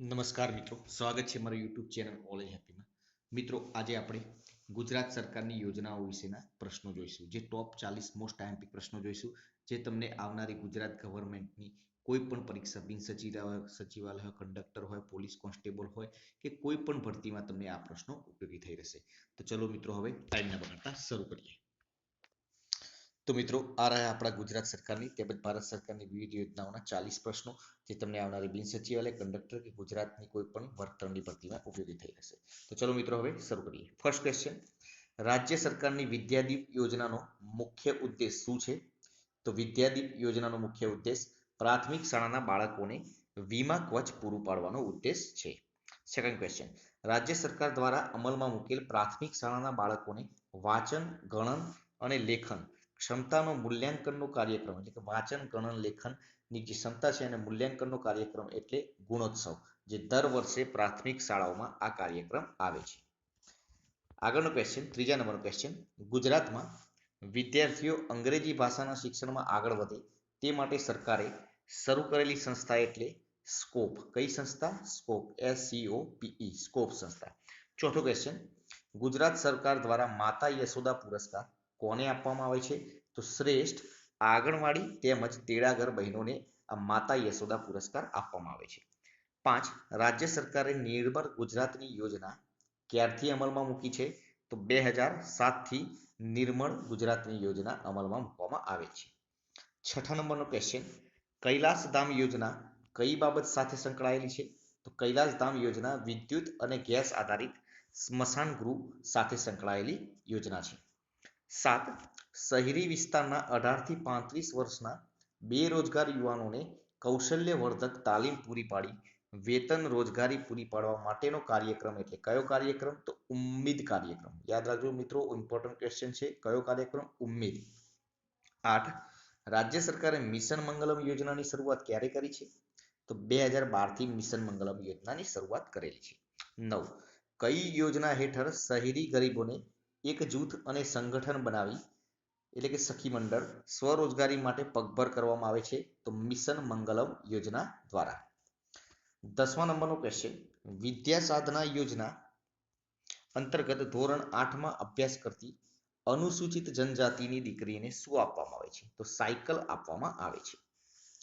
નમસ્કાર મિત્રો. સ્વાગત છે મારી યુટ્યુબ ચેનલ ઓલેજ હેપીમાં મિત્રો, આજે આપણે ગુજરાત સરકારની યોજનાઓ વિશેના પ્રશ્નો જોઈશું. જે ટોપ ચાલીસ મોસ્ટ આઈએમપી પ્રશ્નો જોઈશું. જે તમને આવનારી ગુજરાત ગવર્મેન્ટની કોઈ પણ પરીક્ષા, બિન સચિવાલય હોય કંડક્ટર હોય પોલીસ કોન્સ્ટેબલ હોય કે કોઈ પણ ભરતીમાં તમને આ પ્રશ્નો ઉપયોગી થઈ રહેશે. તો ચલો મિત્રો, હવે ટાઈમ ના બગાડતા શરૂ કરીએ. તો મિત્રો, આ રહ્યા આપણા ગુજરાત સરકારની તેમજ ભારત સરકારની વિવિધ યોજનાઓના ચાલીસ પ્રશ્નો, જે તમને આવનારી બિન સચિવાલય કંડક્ટર કે ગુજરાતની કોઈ પણ વર્ગ ભરતીમાં ઉપયોગી થઈ રહેશે. તો ચલો મિત્રો, હવે શરૂ કરીએ. ફર્સ્ટ ક્વેશ્ચન રાજ્ય સરકારની વિદ્યાદીપ યોજનાનો મુખ્ય ઉદ્દેશ શું છે? તો વિદ્યાદીપ યોજનાનો મુખ્ય ઉદ્દેશ પ્રાથમિક શાળાના બાળકોને વીમા કવચ પૂરું પાડવાનો ઉદ્દેશ છે. સેકન્ડ ક્વેશ્ચન રાજ્ય સરકાર દ્વારા અમલમાં મૂકેલ પ્રાથમિક શાળાના બાળકોને વાંચન, ગણન અને લેખન ક્ષમતાનો મૂલ્યાંકનનો કાર્યક્રમ એટલે કે વાંચન, ગણન લેખનની જે ક્ષમતા છે અને મૂલ્યાંકનનો કાર્યક્રમ એટલે ગુણોત્સવ જે દર વર્ષે પ્રાથમિક શાળાઓમાં આ કાર્યક્રમ આવે છે. આગળનો ક્વેશ્ચન ત્રીજા નંબરનો ક્વેશ્ચન ગુજરાતમાં વિદ્યાર્થીઓ અંગ્રેજી ભાષાના શિક્ષણમાં આગળ વધે તે માટે સરકારે શરૂ કરેલી સંસ્થા એટલે સ્કોપ. કઈ સંસ્થા? Scope. S C O P E scope સંસ્થા. ચોથો ક્વેશ્ચન ગુજરાત સરકાર દ્વારા માતા યશોદા પુરસ્કાર કોને આપવામાં આવે છે? તો શ્રેષ્ઠ આંગણવાડી તેમજ તેડાગર બહેનોને આ માતા યશોદા પુરસ્કાર આપવામાં આવે છે. પાંચ, રાજ્ય સરકારે નિર્ભર ગુજરાતની યોજના ક્યારથી અમલમાં મૂકી છે? તો બે હજાર સાતથી નિર્મળ ગુજરાતની યોજના અમલમાં મૂકવામાં આવે છે. છઠ્ઠા નંબરનો ક્વેશ્ચન કૈલાસધામ યોજના કઈ બાબત સાથે સંકળાયેલી છે? તો કૈલાસધામ યોજના વિદ્યુત અને ગેસ આધારિત સ્મશાન ગૃહ સાથે સંકળાયેલી યોજના છે. સાત, શહેરી વિસ્તારના અઢારથી પાંત્રીસ વર્ષના બેરોજગાર યુવાનોને કૌશલ્યવર્ધક તાલીમ પૂરી પાડી, વેતન રોજગારી પૂરી પાડવા માટેનો કાર્યક્રમ એટલે કયો કાર્યક્રમ? તો ઉમ્મીદ કાર્યક્રમ. યાદ રાખજો મિત્રો ઇમ્પોર્ટન્ટ ક્વેશ્ચન છે, કયો કાર્યક્રમ? ઉમ્મીદ. આઠ, રાજ્ય સરકારે મિશન મંગલમ યોજનાની શરૂઆત ક્યારે કરી છે? તો બે હજાર બારથી મિશન મંગલમ યોજનાની શરૂઆત કરેલી છે. નવ, કઈ યોજના હેઠળ શહેરી ગરીબોને એક જૂથ અને સંગઠન બનાવી, એટલે કે સખી મંડળ, સ્વરોજગારી માટે પગભર કરવામાં આવે છે, તો મિશન મંગલમ યોજના દ્વારા. દસમા નંબરનો ક્વેશ્ચન વિદ્યા સાધના યોજના અંતર્ગત ધોરણ આઠમાં અભ્યાસ કરતી અનુસૂચિત જનજાતિની દીકરીને શું આપવામાં આવે છે? તો સાયકલ આપવામાં આવે છે.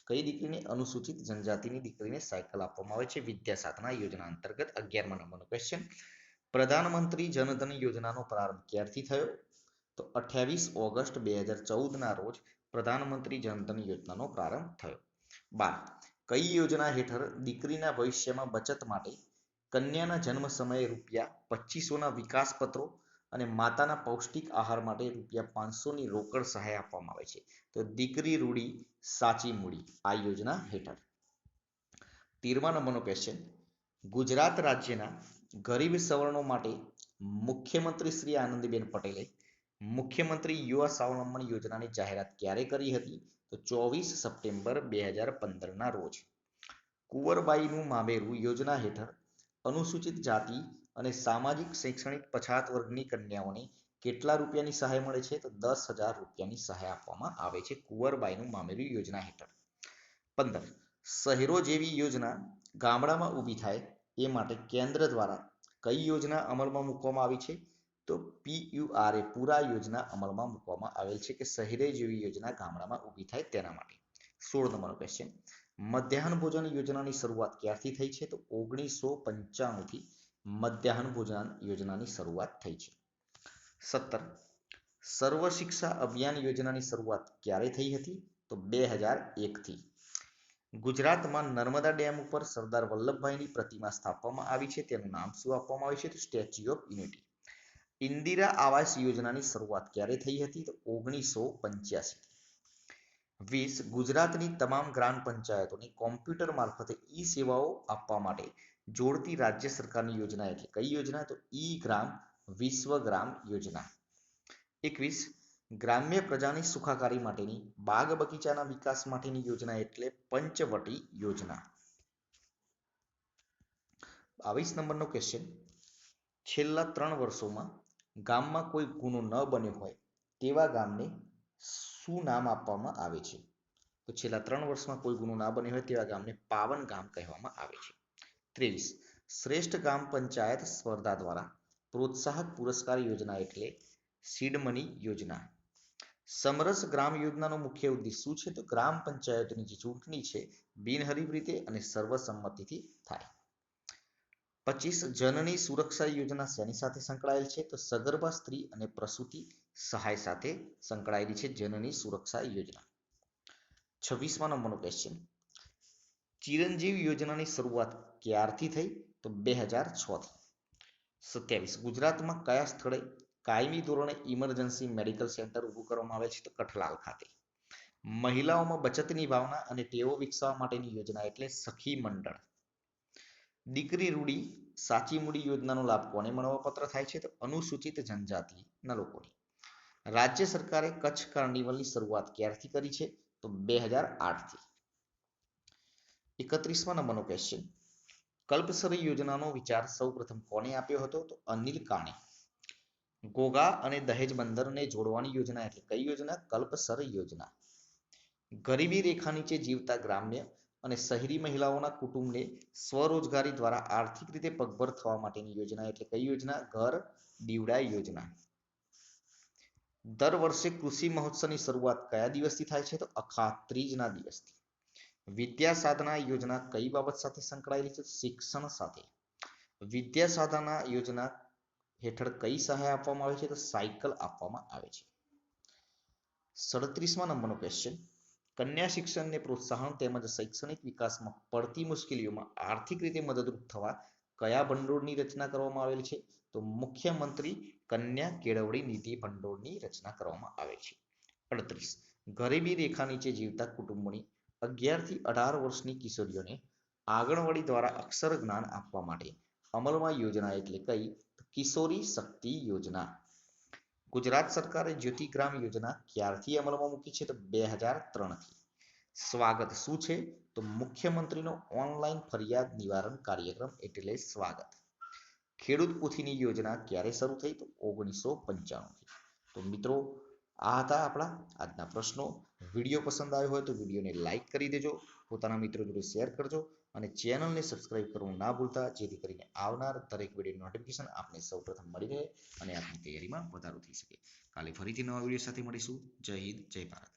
કઈ દીકરીને? અનુસૂચિત જનજાતિની દીકરીને સાયકલ આપવામાં આવે છે. વિદ્યા સાધના યોજના અંતર્ગત અગિયારમા નંબરનો ક્વેશ્ચન પ્રધાનમંત્રી જનધન યોજનાનો પ્રારંભ ક્યારથી થયો? તો અઠ્યાવીસ ઓગસ્ટ બે હજાર ચૌદના રોજ પ્રધાનમંત્રી જનધન યોજનાનો પ્રારંભ થયો. બાર, કઈ યોજના હેઠળ દીકરીના ભવિષ્યમાં બચત માટે કન્યાના જન્મ સમયે રૂપિયા પચીસોના વિકાસ પત્રો અને માતાના પૌષ્ટિક આહાર માટે રૂપિયા પાંચસોની રોકડ સહાય આપવામાં આવે છે? તો દીકરી રૂડી સાચી મૂડી, આ યોજના હેઠળ. તેરમા નંબરનો ક્વેશ્ચન ગુજરાત રાજ્યના ગરીબ સવર્ણો માટે મુખ્યમંત્રી શ્રી આનંદીબેન પટેલે મુખ્યમંત્રી યુવા સ્વાવલંબન યોજનાની જાહેરાત ક્યારે કરી હતી? તો ચોવીસ સપ્ટેમ્બર બે હજાર પંદરના રોજ. કુંવરબાઈનું મામેરું યોજના હેઠળ અનુસૂચિત જાતિ અને સામાજિક શૈક્ષણિક પછાત વર્ગની કન્યાઓને કેટલા રૂપિયાની સહાય મળે છે? તો દસ હજાર રૂપિયાની સહાય આપવામાં આવે છે કુંવરબાઈનું મામેરું યોજના હેઠળ. પંદર. શહેરો જેવી યોજના ગામડામાં ઊભી થાય એ માટે કેન્દ્ર દ્વારા કઈ યોજના અમલમાં મૂકવામાં આવી છે? તો પીયુઆરએ પૂરા યોજના અમલમાં મૂકવામાં આવેલ છે કે શહેરે જેવી યોજના ગામડામાં ઊભી થાય તેના માટે. સોળ નંબરનો ક્વેશ્ચન મધ્યાહન ભોજન યોજનાની શરૂઆત ક્યારથી થઈ છે? તો ઓગણીસો પંચાણુંથી મધ્યાહન ભોજન યોજનાની શરૂઆત થઈ છે. સત્તર. સર્વ શિક્ષા અભિયાન યોજનાની શરૂઆત ક્યારે થઈ હતી? તો બે હજાર એકથી. ગુજરાતમાં નર્મદા ડેમ ઉપર સરદાર વલ્લભભાઈની પ્રતિમા સ્થાપવામાં આવી છે. તેનું નામ શું આપવામાં આવ્યું છે? તો સ્ટેચ્યુ ઓફ યુનિટી. ઇન્દિરા આવાસ યોજનાની શરૂઆત ક્યારે થઈ હતી? તો ઓગણીસો પંચ્યાસી. વીસ, ગુજરાતની તમામ ગ્રામ પંચાયતોને કોમ્પ્યુટર મારફતે ઈ સેવાઓ આપવા માટે જોડતી રાજ્ય સરકારની યોજના એટલે કઈ યોજના? તો ઈ ગ્રામ વિશ્વ ગ્રામ યોજના. એકવીસ ગ્રામ્ય પ્રજાની સુખાકારી માટેની બાગ બગીચાના વિકાસ માટેની યોજના એટલે પંચવટી યોજના. બાવીસ નંબરનો ક્વેશ્ચન છેલ્લા ત્રણ વર્ષોમાં ગામમાં કોઈ ગુનો ન બન્યો હોય તેવા ગામને શું નામ આપવામાં આવે છે? તો છેલ્લા ત્રણ વર્ષમાં કોઈ ગુનો ના બન્યો હોય તેવા ગામને પાવન ગામ કહેવામાં આવે છે. ત્રેવીસ. શ્રેષ્ઠ ગ્રામ પંચાયત સ્પર્ધા દ્વારા પ્રોત્સાહક પુરસ્કાર યોજના એટલે સીડ મની યોજના. સમરસ ગ્રામ યોજનાનો મુખ્ય ઉદ્દેશ શું છે? તો ગ્રામ પંચાયતની જે ચૂંટણી છે, બિનહરીફ રીતે અને સર્વસંમતિથી થાય. પચીસ જનની સુરક્ષા યોજના શેની સાથે સંકળાયેલ છે? તો સગર્ભા, સ્ત્રી અને પ્રસૂતિ સહાય સાથે સંકળાયેલી છે જનની સુરક્ષા યોજના. છવ્વીસમાં નંબરનો ક્વેશ્ચન ચિરંજીવ યોજનાની શરૂઆત ક્યારથી થઈ? તો બે હજાર છ થી. સત્યાવીસ. ગુજરાતમાં કયા સ્થળે કાયમી ધોરણે ઇમરજન્સી મેડિકલ સેન્ટર ઊભું કરવામાં આવે છે તો કઠલાલ ખાતે. મહિલાઓમાં બચતની ભાવના અને ટેવો વિકસાવવા માટેની યોજના એટલે સખી મંડળ. દીકરી રૂડી સાચી મૂડી યોજનાનો લાભ કોને મળવાપાત્ર થાય છે તો અનુસૂચિત જનજાતિના લોકોને. રાજ્ય સરકારે કચ્છ કાર્નિવલની શરૂઆત ક્યારથી કરી છે તો બે હજાર આઠથી. એકત્રીસમાં નંબરનો ક્વેશ્ચન કલ્પસરી યોજનાનો વિચાર સૌ પ્રથમ કોને આપ્યો હતો તો અનિલ કાણે. ગોગા અને દહેજ બંદરને જોડવાની યોજના એટલે કઈ યોજના? કલ્પસર યોજના. ગરીબી રેખા નીચે જીવતા ગ્રામ્ય અને શહેરી મહિલાઓના કુટુંબને સ્વરોજગારી દ્વારા આર્થિક રીતે પગભર થવા માટેની યોજના એટલે કઈ યોજના? ઘર દીવડા યોજના. દર વર્ષે કૃષિ મહોત્સવની શરૂઆત કયા દિવસથી થાય છે? તો અખા ત્રીજના દિવસથી. વિદ્યા સાધના યોજના કઈ બાબત સાથે સંકળાયેલી છે? શિક્ષણ સાથે. વિદ્યા સાધના યોજના હેઠળ કઈ સહાય આપવામાં આવે છે? તો સાયકલ આપવામાં આવે છે. સડત્રીસમાં નંબરનો ક્વેશ્ચન કન્યા શિક્ષણને પ્રોત્સાહન તેમજ શૈક્ષણિક વિકાસમાં પડતી મુશ્કેલીઓમાં આર્થિક રીતે મદદરૂપ થવા કયા ભંડોળની રચના કરવામાં આવેલ છે? તો મુખ્યમંત્રી કન્યા કેળવણી નિધિ ભંડોળની રચના કરવામાં આવે છે. અડત્રીસ. ગરીબી રેખા નીચે જીવતા કુટુંબોની અગિયારથી અઢાર વર્ષની કિશોરીઓને આંગણવાડી દ્વારા અક્ષર જ્ઞાન આપવા માટે અમલમાં યોજના એટલે કઈ કિશોરી શક્તિ યોજના. ગુજરાત સરકારે જ્યોતિગ્રામ યોજના ક્યારથી અમલમાં મૂકી છે તો બે હજાર ત્રણથી. સ્વાગત શું છે? તો મુખ્યમંત્રીનો ઓનલાઈન ફરિયાદ નિવારણ કાર્યક્રમ એટલે સ્વાગત. ખેડૂત પોથીની યોજના ક્યારે શરૂ થઈ? તો ઓગણીસો પંચાણુંથી. તો મિત્રો આ હતા આપણા આજના પ્રશ્નો. વીડિયો પસંદ આવ્યો હોય તો વિડીયોને લાઇક કરી દેજો, પોતાના મિત્રો જોડે શેર કરજો અને ચેનલને સબસ્ક્રાઇબ કરવું ના ભૂલતા, જેથી કરીને આવનાર દરેક વીડિયો નોટિફિકેશન આપને સૌપ્રથમ મળી રહે અને આપની તૈયારીમાં વધારો થઈ શકે. કાલે ફરીથી નવા વીડિયો સાથે મળીશું. જય હિન્દ, જય ભારત.